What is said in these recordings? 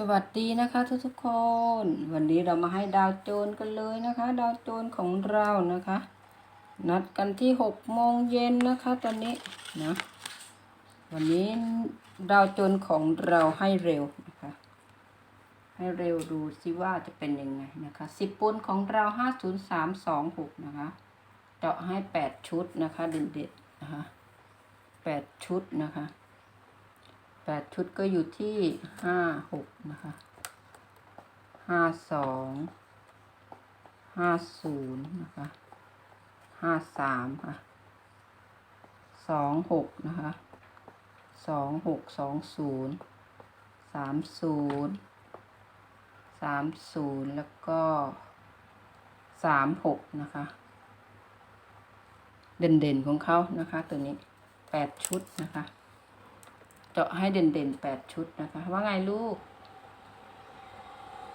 สวัสดีนะคะทุกทุกๆคน วันนี้เรามาให้ดาวโจนกันเลยนะคะ ดาวโจนของเรานะคะ นัดกันที่หกโมงเย็นนะคะตอนนี้นะวันนี้ดาวโจนของเราให้เร็วนะคะ ให้เร็วดูซิว่าจะเป็นยังไงนะคะสิบปูนของเราห้าศูนย์สามสองหกนะคะเจาะให้แปดชุดนะคะเด็ดๆนะคะแปดชุดนะคะ แปดชุดก็อยู่ที่ห้าหกนะคะห้าสองห้าศูนย์นะคะห้าสามค่ะสองหกนะคะสองหกสองศูนย์สามศูนย์สามศูนย์แล้วก็สามหกนะคะ เด่นๆของเขานะคะ ตัวนี้แปดชุดนะคะ เจาะให้เด่นๆแปดชุดนะคะ ว่าไงลูก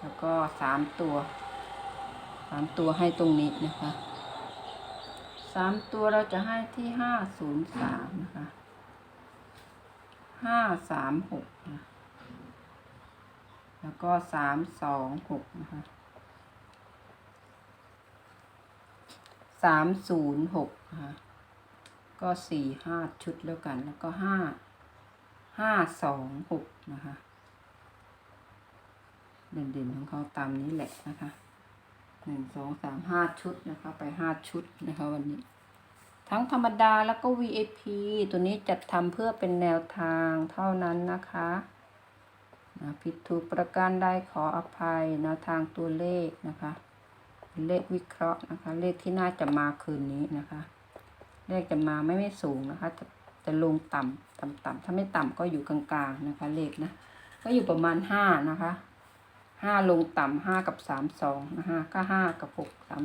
แล้วก็สามตัวสามตัวให้ตรงนี้นะคะสามตัวเราจะให้ที่ห้าศูนย์สามนะคะห้าสามหกนะแล้วก็สามสองหกนะคะสามศูนย์หกนะคะก็สี่ห้าชุดแล้วกัน แล้วก็ห้า ห้าสองหกนะคะ เด่นๆของเขาตามนี้แหละนะคะหนึ่งสองสามห้าชุดนะคะ ไปห้าชุดนะคะวันนี้ ทั้งธรรมดาแล้วก็ VIP ตัวนี้จัดทำเพื่อเป็นแนวทางเท่านั้นนะคะนะผิดถูกประการใดขออภัยแนวทางตัวเลขนะคะ เลขวิเคราะห์นะคะ เลขที่น่าจะมาคืนนี้นะคะ เลขจะมาไม่ไม่สูงนะคะจะจะลงต่ำ ต่ำๆถ้าไม่ต่ำก็อยู่กลางๆนะคะเลขนะ ก็อยู่ประมาณห้านะคะห้าลงต่ำห้ากับสามสองนะคะก็ห้ากับหกสาม